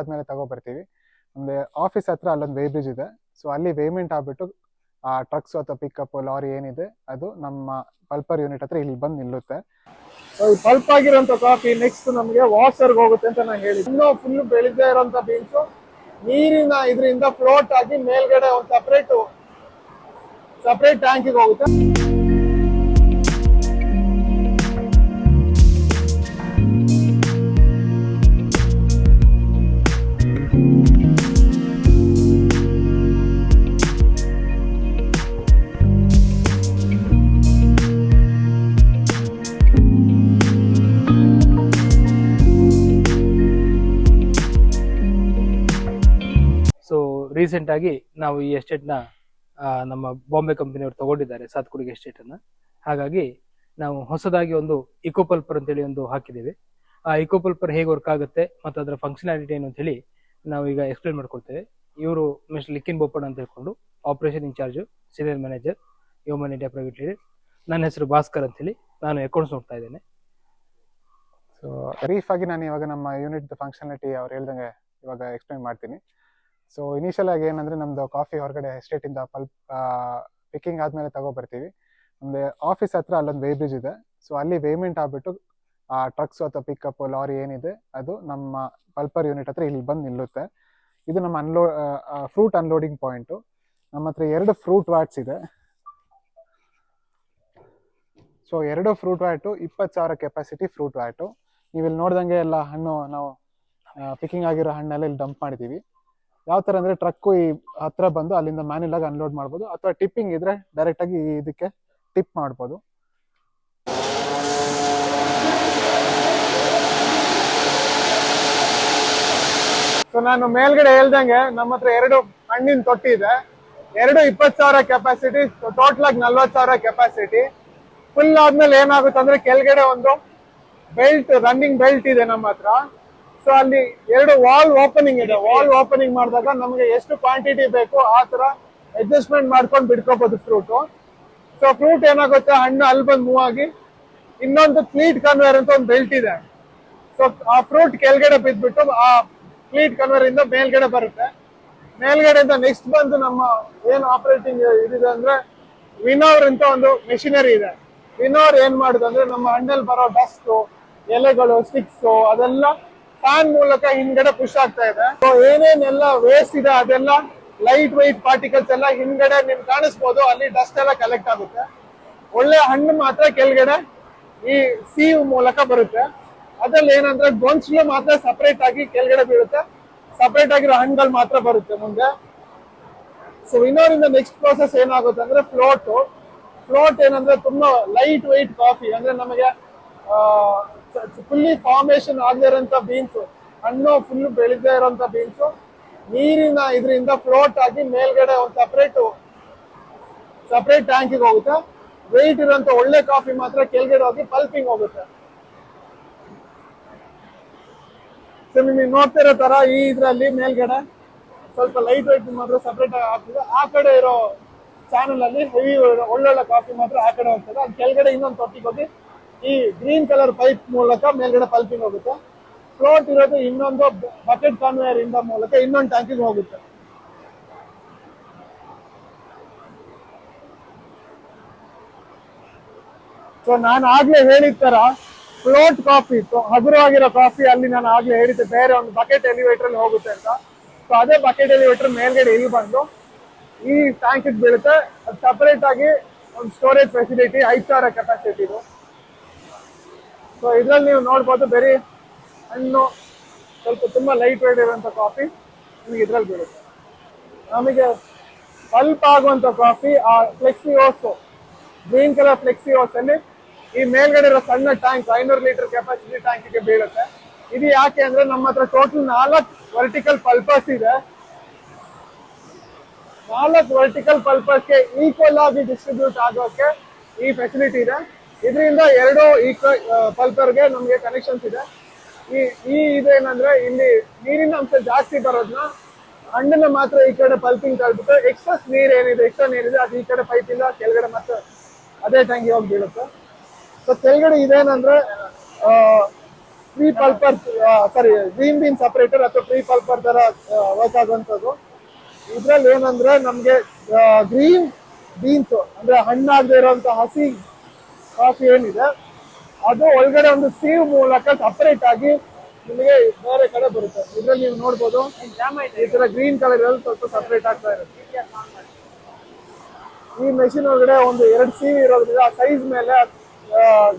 ಆದ್ಮೇಲೆ ತಗೊಬರ್ತೀವಿ. ನಮ್ದು ಆಫೀಸ್ ಹತ್ರ ಅಲ್ಲೊಂದು ವೇ ಬ್ರಿಡ್ಜ್ ಇದೆ. ಸೊ ಅಲ್ಲಿ ವೇಮೆಂಟ್ ಆಗ್ಬಿಟ್ಟು, ಆ ಟ್ರಕ್ಸ್ ಅಥವಾ ಪಿಕಪ್ ಲಾರಿ ಏನಿದೆ, ಅದು ನಮ್ಮ ಪಲ್ಪರ್ ಯೂನಿಟ್ ಹತ್ರ ಇಲ್ಲಿ ಬಂದು ನಿಲ್ಲುತ್ತೆ. ಸೊ ಪಲ್ಪ್ ಆಗಿರೋಂಥ ಕಾಫಿ ನೆಕ್ಸ್ಟ್ ನಮಗೆ ವಾಷರ್ಗೆ ಹೋಗುತ್ತೆ ಅಂತ ನಾನು ಹೇಳಿ ಇನ್ನೂ ಫುಲ್ ಬೆಳಿದೇ ಇರೋಂಥ ಬೀನ್ಸು ನೀರಿನ ಇದರಿಂದ ಫ್ಲೋಟ್ ಆಗಿ ಮೇಲ್ಗಡೆ ಒಂದು ಸಪ್ರೇಟ್ ಸಪ್ರೇಟ್ ಟ್ಯಾಂಕಿಗೆ ಹೋಗುತ್ತೆ. ರೀಸೆಂಟ್ ಆಗಿ ನಾವು ಈ ಎಸ್ಟೇಟ್ನ ನಮ್ಮ ಬಾಂಬೆ ಕಂಪನಿಯವರು ತಗೊಂಡಿದ್ದಾರೆ ಸಾತ್ಕುಡಿಗೆ ಎಸ್ಟೇಟ್ ಅನ್ನ. ಹಾಗಾಗಿ ನಾವು ಹೊಸದಾಗಿ ಒಂದು ಇಕೋಪಲ್ಪರ್ ಅಂತೇಳಿ ಒಂದು ಹಾಕಿದ್ದೀವಿ. ಆ ಇಕೋಪಲ್ಪರ್ ಹೇಗೆ ವರ್ಕ್ ಆಗುತ್ತೆ ಮತ್ತು ಅದರ ಫಂಕ್ಷನಾಲಿಟಿ ಏನು ಅಂತ ಹೇಳಿ ನಾವು ಈಗ ಎಕ್ಸ್ಪ್ಲೇನ್ ಮಾಡ್ಕೊಳ್ತೇವೆ. ಇವರು ಮಿಸ್ಟರ್ ಲಿಕ್ಕಿನ್ ಬೋಪಣ್ಣ ಅಂತ ಹೇಳ್ಕೊಂಡು operation incharge senior manager human India private limited ನನ್ನ ಹೆಸರು ಭಾಸ್ಕರ್ ಅಂತ ಹೇಳಿ ನಾನು ಅಕೌಂಟ್ಸ್ ನೋಡ್ತಾ ಇದ್ದೇನೆ. ಸೊ ಬ್ರೀಫ್ ಆಗಿ ನಾನು ಇವಾಗ ನಮ್ಮ ಯೂನಿಟ್ ಫಂಕ್ಷನಾಲಿಟಿ ಅವ್ರು ಹೇಳ್ದಂಗೆ ಇವಾಗ ಎಕ್ಸ್ಪ್ಲೈನ್ ಮಾಡ್ತೀನಿ. ಸೊ ಇನಿಷಿಯಲ್ ಆಗಿ ಏನಂದ್ರೆ ನಮ್ದು ಕಾಫಿ ಹೊರಗಡೆ ಎಸ್ಟೇಟ್ ಇಂದ ಪಲ್ಪ್ ಪಿಕ್ಕಿಂಗ್ ಆದ್ಮೇಲೆ ತಗೊಬರ್ತೀವಿ. ನಮ್ದು ಆಫೀಸ್ ಹತ್ರ ಅಲ್ಲೊಂದು ವೇ ಬ್ರಿಡ್ಜ್ ಇದೆ. ಸೊ ಅಲ್ಲಿ ವೇಮೆಂಟ್ ಆಗ್ಬಿಟ್ಟು, ಆ ಟ್ರಕ್ಸ್ ಅಥವಾ ಪಿಕಪ್ ಲಾರಿ ಏನಿದೆ, ಅದು ನಮ್ಮ ಪಲ್ಪರ್ ಯೂನಿಟ್ ಹತ್ರ ಇಲ್ಲಿ ಬಂದು ನಿಲ್ಲುತ್ತೆ. ಇದು ನಮ್ಮ ಅನ್ಲೋ ಫ್ರೂಟ್ ಅನ್ಲೋಡಿಂಗ್ ಪಾಯಿಂಟು ನಮ್ಮ ಹತ್ರ ಎರಡು ಫ್ರೂಟ್ ವ್ಯಾಟ್ಸ್ ಇದೆ. ಸೊ ಎರಡು ಫ್ರೂಟ್ ವ್ಯಾಟು ಇಪ್ಪತ್ತು ಸಾವಿರ ಕೆಪಾಸಿಟಿ ಫ್ರೂಟ್ ವ್ಯಾಟು ನೀವು ಇಲ್ಲಿ ನೋಡ್ದಂಗೆ ಎಲ್ಲ ಹಣ್ಣು ನಾವು ಪಿಕಿಂಗ್ ಆಗಿರೋ ಹಣ್ಣೆಲ್ಲ ಇಲ್ಲಿ ಡಂಪ್ ಮಾಡಿದ್ದೀವಿ ಯಾವ ತರ ಅಂದ್ರೆ ಟ್ರಕ್ಕು ಈ ಹತ್ರ ಬಂದು ಅಲ್ಲಿಂದ ಮ್ಯಾನ್ಯಲ್ ಆಗಿ ಅನ್ಲೋಡ್ ಮಾಡ್ಬೋದು ಅಥವಾ ಟಿಪ್ಪಿಂಗ್ ಇದ್ರೆ ಡೈರೆಕ್ಟ್ ಆಗಿ ಇದಕ್ಕೆ ಟಿಪ್ ಮಾಡ್ಬೋದು. ಸೊ ನಾನು ಮೇಲ್ಗಡೆ ಹೇಳ್ದಂಗೆ ನಮ್ಮ ಹತ್ರ ಎರಡು ಹಣ್ಣಿನ ತೊಟ್ಟಿ ಇದೆ. ಎರಡು ಇಪ್ಪತ್ತು ಸಾವಿರ ಕೆಪಾಸಿಟಿ ಟೋಟಲ್ ಆಗಿ ನಲ್ವತ್ತು ಸಾವಿರ ಕೆಪಾಸಿಟಿ ಫುಲ್ ಆದ್ಮೇಲೆ ಏನಾಗುತ್ತೆ ಅಂದ್ರೆ ಕೆಳಗಡೆ ಒಂದು ಬೆಲ್ಟ್ ರನ್ನಿಂಗ್ ಬೆಲ್ಟ್ ಇದೆ ನಮ್ಮ ಹತ್ರ. ಸೊ ಅಲ್ಲಿ ಎರಡು ವಾಲ್ ಓಪನಿಂಗ್ ಇದೆ. ವಾಲ್ ಓಪನಿಂಗ್ ಮಾಡಿದಾಗ ನಮಗೆ ಎಷ್ಟು ಕ್ವಾಂಟಿಟಿ ಬೇಕು ಆ ತರ ಅಡ್ಜಸ್ಟ್ಮೆಂಟ್ ಮಾಡ್ಕೊಂಡು ಬಿಡ್ಕೋಬಹುದು ಫ್ರೂಟ್ ಸೊ ಫ್ರೂಟ್ ಏನಾಗುತ್ತೆ? ಹಣ್ಣು ಅಲ್ಲಿ ಬಂದು ಮೂವ್ ಆಗಿ ಇನ್ನೊಂದು ಕ್ಲೀಟ್ ಕನ್ವೇರ್ ಅಂತ ಒಂದು ಬೆಲ್ಟ್ ಇದೆ. ಸೊ ಆ ಫ್ರೂಟ್ ಕೆಳಗಡೆ ಬಿದ್ದ್ಬಿಟ್ಟು ಆ ಕ್ಲೀಟ್ ಕನ್ವೇರ್ ಇಂದ ಮೇಲ್ಗಡೆ ಬರುತ್ತೆ. ಮೇಲ್ಗಡೆಯಿಂದ ನೆಕ್ಸ್ಟ್ ಬಂದು ನಮ್ಮ ಏನ್ ಆಪರೇಟಿಂಗ್ ಇದಿದೆ ಅಂದ್ರೆ ವಿನೋರ್ ಅಂತ ಒಂದು ಮೆಷಿನರಿ ಇದೆ. ವಿನೋರ್ ಏನ್ ಮಾಡುದಂದ್ರೆ ನಮ್ಮ ಹಣ್ಣಲ್ಲಿ ಬರೋ ಡಸ್ಟು ಎಲೆಗಳು ಸ್ಟಿಕ್ಸು ಅದೆಲ್ಲ ಫ್ಯಾನ್ ಮೂಲಕ ಹಿಂದ್ಗಡೆ ಪುಷ್ ಆಗ್ತಾ ಇದೆ. ಸೊ ಏನೇನೆಲ್ಲ ವೇಸ್ಟ್ ಇದೆ ಅದೆಲ್ಲ ಲೈಟ್ ವೈಟ್ ಪಾರ್ಟಿಕಲ್ಸ್ ಎಲ್ಲ ಹಿಂದ್ಗಡೆ ನಿಮ್ಗೆ ಕಾಣಿಸ್ಬೋದು. ಅಲ್ಲಿ ಡಸ್ಟ್ ಎಲ್ಲ ಕಲೆಕ್ಟ್ ಆಗುತ್ತೆ. ಒಳ್ಳೆ ಹಣ್ಣು ಮಾತ್ರ ಕೆಳಗಡೆ ಈ ಸೀವ್ ಮೂಲಕ ಬರುತ್ತೆ. ಅದ್ರಲ್ಲಿ ಏನಂದ್ರೆ ಗೊಂಚಲು ಮಾತ್ರ ಸಪರೇಟ್ ಆಗಿ ಕೆಳಗಡೆ ಬೀಳುತ್ತೆ. ಸಪರೇಟ್ ಆಗಿರೋ ಹಣ್ಣುಗಳು ಮಾತ್ರ ಬರುತ್ತೆ ಮುಂದೆ. ಸೊ ಇನ್ನೋರಿಂದ ನೆಕ್ಸ್ಟ್ ಪ್ರೋಸೆಸ್ ಏನಾಗುತ್ತೆ ಅಂದ್ರೆ ಫ್ಲೋಟ್ ಫ್ಲೋಟ್ ಏನಂದ್ರೆ ತುಂಬಾ ಲೈಟ್ ವೈಟ್ ಕಾಫಿ ಅಂದ್ರೆ ನಮಗೆ ಫುಲ್ಲಿ ಫಾರ್ಮೇಶನ್ ಆಗದೆ ಇರೋಂಥ ಬೀನ್ಸ್ ಹಣ್ಣು ಫುಲ್ ಬೆಳೆದೇ ಇರೋಂಥ ಬೀನ್ಸ್ ನೀರಿನ ಇದರಿಂದ ಫ್ಲೋಟ್ ಆಗಿ ಮೇಲ್ಗಡೆ ಒಂದು ಸಪ್ರೇಟ್ ಸಪ್ರೇಟ್ ಟ್ಯಾಂಕಿಗೆ ಹೋಗುತ್ತೆ. ವೆಯ್ಟ್ ಇರೋಂಥ ಒಳ್ಳೆ ಕಾಫಿ ಮಾತ್ರ ಕೆಳಗಡೆ ಹೋಗಿ ಪಲ್ಪಿಂಗ್ ಹೋಗುತ್ತೆ. ಸೊ ನಿಮಗೆ ನೋಡ್ತಿರೋ ತರ ಈ ಇದ್ರಲ್ಲಿ ಮೇಲ್ಗಡೆ ಸ್ವಲ್ಪ ಲೈಟ್ ವೈಟ್ ಮಾತ್ರ ಸಪ್ರೇಟ್ ಆಗಿ ಹಾಕ್ತಿದೆ ಆ ಕಡೆ ಇರೋ ಚಾನಲ್ ಅಲ್ಲಿ ಹೆವಿ ಒಳ್ಳೊಳ್ಳೆ ಕಾಫಿ ಮಾತ್ರ ಆ ಕಡೆ ಹೋಗ್ತದೆ. ಅದು ಕೆಳಗಡೆ ಇನ್ನೊಂದು ತೊಟ್ಟಿಗೆ ಹೋಗಿ ಈ ಗ್ರೀನ್ ಕಲರ್ ಪೈಪ್ ಮೂಲಕ ಮೇಲ್ಗಡೆ ಪಲ್ಪಿಂಗ್ ಹೋಗುತ್ತೆ. ಫ್ಲೋಟ್ ಇರೋದು ಇನ್ನೊಂದು ಬಕೆಟ್ ಕಾನ್ವೇಯರ್ ಇಂದ ಮೂಲಕ ಇನ್ನೊಂದು ಟ್ಯಾಂಕಿಗೆ ಹೋಗುತ್ತೆ. ಸೊ ನಾನು ಆಗ್ಲೇ ಹೇಳಿದ ತರ ಫ್ಲೋಟ್ ಕಾಫಿ ಹಗುರವಾಗಿರೋ ಕಾಫಿ ಅಲ್ಲಿ ನಾನು ಆಗ್ಲೇ ಹೇಳಿದ್ದೆ, ಬೇರೆ ಒಂದು ಬಕೆಟ್ ಎಲಿವೇಟರ್ ಅಲ್ಲಿ ಹೋಗುತ್ತೆ ಅಂತ. ಸೊ ಅದೇ ಬಕೆಟ್ ಎಲಿವೇಟರ್ ಮೇಲ್ಗಡೆ ಇಲ್ಲಿ ಬಂದು ಈ ಟ್ಯಾಂಕ್ ಬೀಳುತ್ತೆ. ಅದು ಸಪರೇಟ್ ಆಗಿ ಒಂದು ಸ್ಟೋರೇಜ್ ಫೆಸಿಲಿಟಿ ಐದು ಸಾವಿರ ಕೆಪಾಸಿಟಿ ಸೊ ಇದ್ರಲ್ಲಿ ನೀವು ನೋಡ್ಬೋದು ಬರೀ ಹಣ್ಣು, ಸ್ವಲ್ಪ ತುಂಬ ಲೈಟ್ ವೇಟ್ ಇರುವಂತ ಕಾಫಿ ನಿಮಗೆ ಇದ್ರಲ್ಲಿ ಬೀಳುತ್ತೆ. ನಮಗೆ ಪಲ್ಪ್ ಆಗುವಂತ ಕಾಫಿ ಆ flexi hose green colour flexi hose ಅಲ್ಲಿ ಈ ಮೇಲ್ಗಡೆ ಇರೋ ಸಣ್ಣ ಟ್ಯಾಂಕ್ ಐನೂರು ಲೀಟರ್ ಕೆಪಾಸಿಟಿ ಟ್ಯಾಂಕಿಗೆ ಬೀಳುತ್ತೆ. ಇದು ಯಾಕೆ ಅಂದ್ರೆ ನಮ್ಮ ಹತ್ರ ಟೋಟಲ್ ನಾಲ್ಕು ವರ್ಟಿಕಲ್ ಪಲ್ಪಸ್ ಇದೆ. ನಾಲ್ಕು ವರ್ಟಿಕಲ್ ಪಲ್ಪಸ್ಗೆ ಈಕ್ವಲ್ ಆಗಿ ಡಿಸ್ಟ್ರಿಬ್ಯೂಟ್ ಆಗೋಕೆ ಈ ಫೆಸಿಲಿಟಿ ಇದೆ. ಇದರಿಂದ ಎರಡು ಈ ಪಲ್ಪರ್ಗೆ ನಮಗೆ ಕನೆಕ್ಷನ್ಸ್ ಇದೆ. ಈ ಈ ಇದೇನಂದ್ರೆ ಇಲ್ಲಿ ನೀರಿನ ಅಂಶ ಜಾಸ್ತಿ ಬರೋದನ್ನ ಹಣ್ಣನ್ನ ಮಾತ್ರ ಈ ಕಡೆ ಪಲ್ಪಿಂಗ್ ತಳ್ಬಿಟ್ಟು ಎಕ್ಸಸ್ ನೀರ್ ಏನಿದೆ ಎಕ್ಸ್ಟ್ರಾ ನೀರಿದೆ, ಅದು ಈ ಕಡೆ ಪೈಪ್ ಇಲ್ಲ, ಕೆಳಗಡೆ ಮತ್ತೆ ಅದೇ ಟ್ಯಾಂಕಿ ಹೋಗಿ ಬೀಳುತ್ತೆ. ಸೊ ಕೆಳಗಡೆ ಇದೇನಂದ್ರೆ pre pulper sorry green bean separator ಅಥವಾ ಪ್ರೀ ಪಲ್ಪರ್ ತರ ವರ್ಕ್ ಆಗುವಂಥದ್ದು. ಇದ್ರಲ್ಲಿ ಏನಂದ್ರೆ ನಮ್ಗೆ ಗ್ರೀನ್ ಬೀನ್ಸ್ ಅಂದ್ರೆ ಹಣ್ಣಾಗದೇ ಇರುವಂತ ಹಸಿ ಕಾಫಿ ಏನಿದೆ, ಅದು ಒಳಗಡೆ ಒಂದು ಸೀವ್ ಮೂಲಕ ಸಪರೇಟ್ ಆಗಿ ನಿಮಗೆ ಬೇರೆ ಕಡೆ ಬರುತ್ತೆ. ಇದ್ರಲ್ಲಿ ನೀವು ನೋಡ್ಬೋದು, ಈ ತರ ಗ್ರೀನ್ ಕಲರ್ ಎಲ್ಲ ಸ್ವಲ್ಪ ಸಪರೇಟ್ ಆಗ್ತಾ ಇರುತ್ತೆ. ಈ ಮೆಷಿನ್ ಒಳಗಡೆ ಒಂದು ಎರಡು ಸೀವ್ ಇರೋದ್ರಿಂದ ಆ ಸೈಜ್ ಮೇಲೆ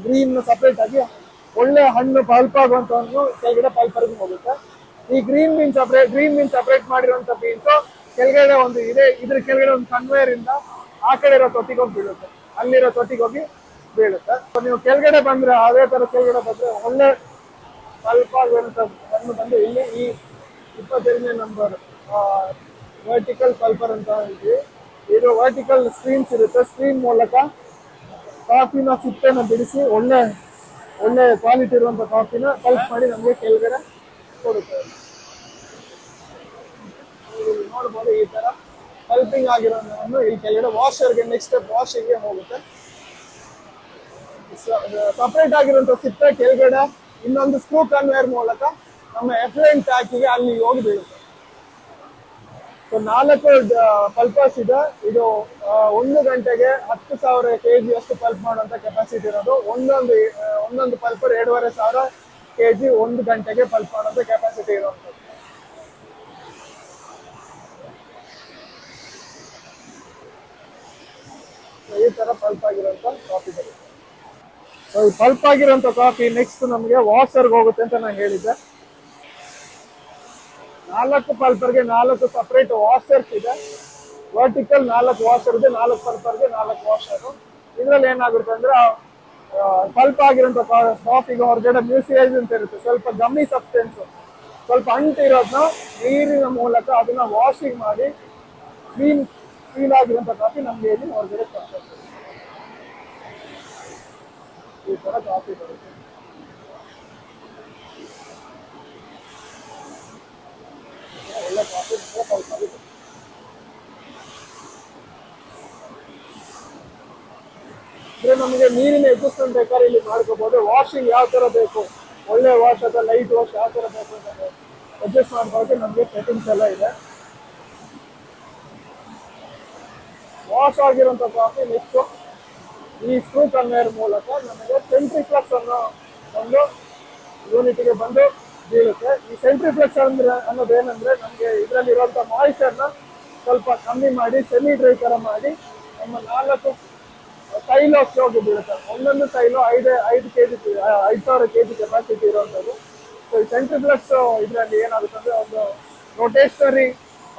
ಗ್ರೀನ್ ಸಪರೇಟ್ ಆಗಿ ಒಳ್ಳೆ ಹಣ್ಣು ಪಲ್ಪ್ ಆಗುವಂತ ಒಂದು ಕೆಳಗಡೆ ಪಲ್ಪರ್ಗೆ ಹೋಗುತ್ತೆ. ಈ green bean separate green bean separate ಮಾಡಿರುವಂತ ಬೀನ್ಸ್ ಕೆಳಗಡೆ ಒಂದು ಇದೆ. ಇದ್ರ ಕೆಳಗಡೆ ಒಂದು ಕನ್ವೇಯರ್ ಇಂದ ಆ ಕಡೆ ಇರೋ ತೊಟ್ಟಿಗೆ ಹೋಗಿ ಬೀಳುತ್ತೆ. ಅಲ್ಲಿರೋ ತೊಟ್ಟಿಗೆ ಹೋಗಿ ಬೀಳುತ್ತೆ. ನೀವು ಕೆಳಗಡೆ ಬಂದ್ರೆ ಅದೇ ತರ ಕೆಳಗಡೆ ಬಂದ್ರೆ ಒಳ್ಳೆ ಸ್ವಲ್ಪ ಹಣ್ಣು ಬಂದು ಇಲ್ಲಿ ಈ ಇಪ್ಪತ್ತೆರಡನೇ ನಂಬರ್ ವರ್ಟಿಕಲ್ ಪಲ್ಪರ್ ಅಂತ ಇದ್ವಿ ಇದು ವರ್ಟಿಕಲ್ ಸ್ಕ್ರೀನ್ಸ್ ಇರುತ್ತೆ. ಸ್ಕ್ರೀನ್ ಮೂಲಕ ಕಾಫಿನ ಸಿಪ್ಪೆನ ಬಿಡಿಸಿ ಒಳ್ಳೆ ಒಳ್ಳೆ ಕ್ವಾಲಿಟಿ ಇರುವಂತ ಕಾಫಿನ ಪಲ್ಪ್ ಮಾಡಿ ನಮಗೆ ಕೆಳಗಡೆ ಕೊಡುತ್ತೆ. ನೋಡ್ಬೋದು ಈ ತರ ಪಲ್ಪಿಂಗ್ ಆಗಿರೋದನ್ನು ಇಲ್ಲಿ ಕೆಳಗಡೆ ವಾಷರ್ಗೆ ನೆಕ್ಸ್ಟ್ ಸ್ಟೆಪ್ ವಾಷಿಂಗ್ಗೆ ಹೋಗುತ್ತೆ. ಸಪರೇಟ್ ಆಗಿರುವಂತ ಸಿಪ್ಪೆ ಕೆಳಗಡೆ ಇನ್ನೊಂದು ಸ್ಕ್ರೂ ಕನ್ವೇರ್ ಮೂಲಕ ನಮ್ಮ ಎಫ್ಲೆಂಟ್ ಟ್ಯಾಕಿಗೆ ಅಲ್ಲಿ ಹೋಗಿ ಬೀಳುತ್ತೆ. ಸೊ ನಾಲ್ಕು ಪಲ್ಪಸ್ ಇದೆ. ಇದು ಒಂದು ಗಂಟೆಗೆ ಹತ್ತು ಸಾವಿರ ಕೆ ಜಿ ಅಷ್ಟು ಪಲ್ಪ್ ಮಾಡುವಂತ ಕೆಪಾಸಿಟಿ ಇರೋದು. ಒಂದೊಂದು ಒಂದೊಂದು ಪಲ್ಪರ್ ಎರಡೂವರೆ ಸಾವಿರ ಕೆ ಜಿ ಒಂದು ಗಂಟೆಗೆ ಪಲ್ಪ್ ಮಾಡುವಂತ ಕೆಪಾಸಿಟಿ ಇರುವಂಥದ್ದು ಈ ತರ ಪಲ್ಪ್ ಆಗಿರುವಂತ ಕಾಫಿ ಬರುತ್ತೆ ಪಲ್ಪ್ ಆಗಿರೋಂಥ ಕಾಫಿ ನೆಕ್ಸ್ಟ್ ನಮಗೆ ವಾಷರ್ಗೆ ಹೋಗುತ್ತೆ ಅಂತ ನಾನು ಹೇಳಿದ್ದೆ. ನಾಲ್ಕು ಪಲ್ಪರ್ಗೆ ನಾಲ್ಕು ಸಪ್ರೇಟ್ ವಾಷರ್ಸ್ ಇದೆ. ವರ್ಟಿಕಲ್ ನಾಲ್ಕು ವಾಷರ್ ಇದೆ, ನಾಲ್ಕು ಪಲ್ಪರ್ಗೆ ನಾಲ್ಕು ವಾಷರ್ ಇದರಲ್ಲಿ ಏನಾಗುತ್ತೆ ಅಂದ್ರೆ ಪಲ್ಪ್ ಆಗಿರೋಂಥ ಕಾಫಿಗೆ ಹೊರಗಡೆ ಮ್ಯೂಸಿಯೈಸ್ ಅಂತ ಇರುತ್ತೆ. ಸ್ವಲ್ಪ ಗಮ್ಮಿ ಸಬ್ಸ್ಟೆನ್ಸ್ ಸ್ವಲ್ಪ ಅಂಟಿರೋದನ್ನ ನೀರಿನ ಮೂಲಕ ಅದನ್ನ ವಾಷಿಂಗ್ ಮಾಡಿ ಕ್ಲೀನ್ ಕ್ಲೀನ್ ಆಗಿರೋಂಥ ಕಾಫಿ ನಮ್ಗೆ ಇಲ್ಲಿ ಹೊರಗಡೆ ಕೊಡ್ತಾರೆ ಅಂದ್ರೆ ನಮಗೆ ನೀರಿನ ಎಡ್ಜಸ್ಟ್ಮೆಂಟ್ ಬೇಕಾದ್ರೆ ಇಲ್ಲಿ ಮಾಡ್ಕೋಬಹುದು ವಾಷಿಂಗ್ ಯಾವ ತರ ಬೇಕು? ಒಳ್ಳೆ ವಾಶ್ ಅಥವಾ ಲೈಟ್ ವಾಶ್ ಯಾವ ತರ ಬೇಕು ಅಂತ ಅಡ್ಜಸ್ಟ್ ಮಾಡ್ಕೊಳ್ಳೋಕೆ ನಮಗೆ ಸೆಟ್ಟಿಂಗ್ಸ್ ಎಲ್ಲ ಇದೆ. ವಾಶ್ ಆಗಿರುವಂತ ಕಾಫಿ ನೆಕ್ಸ್ಟ್ ಈ ಸ್ಕ್ರೂ ಕನ್ವೇರ್ ಮೂಲಕ ನಮಗೆ ಸೆಂಟ್ರಿಫ್ಲೆಕ್ಸ್ ಅನ್ನೋ ಒಂದು ಯೂನಿಟ್ಗೆ ಬಂದು ಬೀಳುತ್ತೆ. ಈ ಸೆಂಟ್ರಿಫ್ಲೆಕ್ಸ್ ಅಂದ್ರೆ ಅನ್ನೋದು ಏನಂದ್ರೆ ನಮಗೆ ಇದರಲ್ಲಿ ಇರುವಂತ ಮಾಯಿಶ್ಚರ್ನ ಸ್ವಲ್ಪ ಕಮ್ಮಿ ಮಾಡಿ ಸೆಮಿ ಡ್ರೈ ತರ ಮಾಡಿ ನಮ್ಮ ನಾಲ್ಕು ತೈಲ ಹೋಗಿ ಬೀಳುತ್ತೆ. ಒಂದೊಂದು ತೈಲ ಐದು ಐದು ಕೆ ಜಿ ಐದು ಸಾವಿರ ಕೆ ಜಿ ಕೆಪಾಸಿಟಿ ಇರುವಂಥದ್ದು. ಸೊ ಈ ಸೆಂಟ್ರಿಫ್ಲೆಕ್ಸ್ ಇದರಲ್ಲಿ ಏನಾಗುತ್ತೆ ಅಂದ್ರೆ ಒಂದು ರೊಟೇಷನರಿ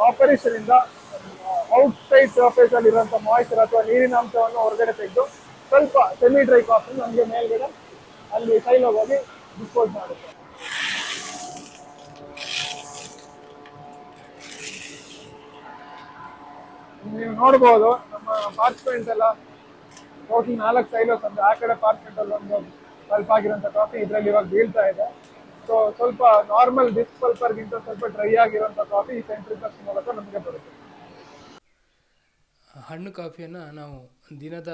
ಆಪರೇಷನ್ ಇಂದ ಔಟ್ ಸೈಡ್ ಸರ್ಫೇಸ್ ಅಲ್ಲಿ ಇರುವಂತ ಮಾಯಿಶ್ಚರ್ ಅಥವಾ ನೀರಿನ ಅಂಶವನ್ನು ಹೊರಗಡೆ ತೆಗೆದು ಸ್ವಲ್ಪ ಸೆಮಿ ಡ್ರೈ ಕಾಫಿ ನಮಗೆ ಮೇಲ್ಗಡೆ ಅಲ್ಲಿ ಸೈಲ್ ಹೋಗಿ ಡಿಸ್ಪೋಸ್ ಮಾಡುತ್ತೆ. ನೀವು ನೋಡ್ಬೋದು, ನಮ್ಮ ಪಾರ್ಚ್ಮೆಂಟ್ ಎಲ್ಲ ಟೋಟಲ್ ನಾಲ್ಕು ಸೈಲೋಸ್ ಅಂದ್ರೆ ಆ ಕಡೆ ಪಾರ್ಚ್ಮೆಂಟ್ ಅಲ್ಲಿ ಒಂದು ಸ್ವಲ್ಪ ಆಗಿರೋಂಥ ಕಾಫಿ ಇದರಲ್ಲಿ ಇವಾಗ ಬೀಳ್ತಾ ಇದೆ. ಸೊ ಸ್ವಲ್ಪ ನಾರ್ಮಲ್ ಡಿಸ್ಕ್ ಪಲ್ಪರ್ಗಿಂತ ಸ್ವಲ್ಪ ಡ್ರೈ ಆಗಿರೋಂಥ ಕಾಫಿ ಈ ಸೆಂಟ್ರಿಫ್ಲಕ್ಸ್ ಮೂಲಕ ನಮಗೆ ಬರುತ್ತೆ. ಹಣ್ಣು ಕಾಫಿಯನ್ನು ನಾವು ದಿನದ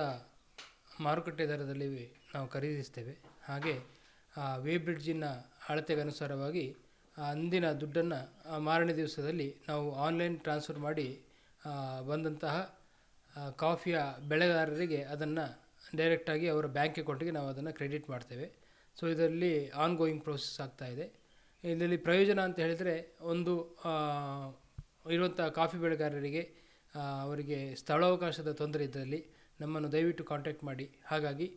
ಮಾರುಕಟ್ಟೆ ದರದಲ್ಲಿ ನಾವು ಖರೀದಿಸ್ತೇವೆ. ಹಾಗೆ, ಆ, ವೇ ಬ್ರಿಡ್ಜಿನ ಅಳತೆಗನುಸಾರವಾಗಿ, ಆ, ಅಂದಿನ ದುಡ್ಡನ್ನು ಮಾರನೇ ದಿವಸದಲ್ಲಿ ನಾವು ಆನ್ಲೈನ್ ಟ್ರಾನ್ಸ್ಫರ್ ಮಾಡಿ ಬಂದಂತಹ ಕಾಫಿಯ ಬೆಳೆಗಾರರಿಗೆ ಅದನ್ನು ಡೈರೆಕ್ಟಾಗಿ ಅವರ ಬ್ಯಾಂಕ್ ಅಕೌಂಟಿಗೆ ನಾವು ಅದನ್ನು ಕ್ರೆಡಿಟ್ ಮಾಡ್ತೇವೆ. ಸೊ, ಇದರಲ್ಲಿ ಆನ್ ಗೋಯಿಂಗ್ ಪ್ರೋಸೆಸ್ ಆಗ್ತಾ ಇದೆ. ಇದರಲ್ಲಿ ಪ್ರಯೋಜನ ಅಂತ ಹೇಳಿದರೆ, ಒಂದು ಇರುವಂಥ ಕಾಫಿ ಬೆಳೆಗಾರರಿಗೆ ಅವರಿಗೆ ಸ್ಥಳಾವಕಾಶದ ತೊಂದರೆ ಇದ್ದಲ್ಲಿ ನಮ್ಮನ್ನು ದಯವಿಟ್ಟು ಕಾಂಟ್ಯಾಕ್ಟ್ ಮಾಡಿ. ಹಾಗಾಗಿ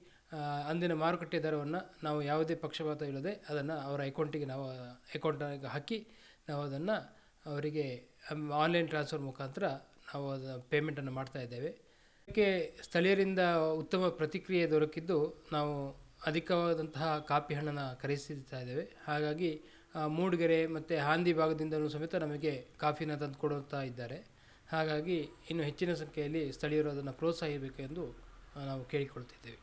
ಅಂದಿನ ಮಾರುಕಟ್ಟೆ ದರವನ್ನು ನಾವು ಯಾವುದೇ ಪಕ್ಷಪಾತ ಇಲ್ಲದೆ ಅದನ್ನು ಅವರ ಅಕೌಂಟಿಗೆ ನಾವು ಅಕೌಂಟಿಗೆ ಹಾಕಿ ನಾವು ಅದನ್ನು ಅವರಿಗೆ ಆನ್ಲೈನ್ ಟ್ರಾನ್ಸ್ಫರ್ ಮುಖಾಂತರ ನಾವು ಅದರ ಪೇಮೆಂಟನ್ನು ಮಾಡ್ತಾ ಇದ್ದೇವೆ. ಅದಕ್ಕೆ ಸ್ಥಳೀಯರಿಂದ ಉತ್ತಮ ಪ್ರತಿಕ್ರಿಯೆ ದೊರಕಿದ್ದು ನಾವು ಅಧಿಕವಾದಂತಹ ಕಾಪಿ ಹಣ್ಣನ್ನು ಖರೀದಿಸ್ತಾ ಇದ್ದೇವೆ. ಹಾಗಾಗಿ ಮೂಡಿಗೆರೆ ಮತ್ತು ಹಾಂದಿ ಭಾಗದಿಂದಲೂ ಸಮೇತ ನಮಗೆ ಕಾಫಿನ ತಂದು ಕೊಡುತ್ತಾ ಇದ್ದಾರೆ. ಹಾಗಾಗಿ ಇನ್ನು ಹೆಚ್ಚಿನ ಸಂಖ್ಯೆಯಲ್ಲಿ ಸ್ಥಳೀಯರು ಅದನ್ನು ಪ್ರೋತ್ಸಾಹಿಸಬೇಕು ಎಂದು ನಾವು ಕೇಳಿಕೊಳ್ತಿದ್ದೇವೆ.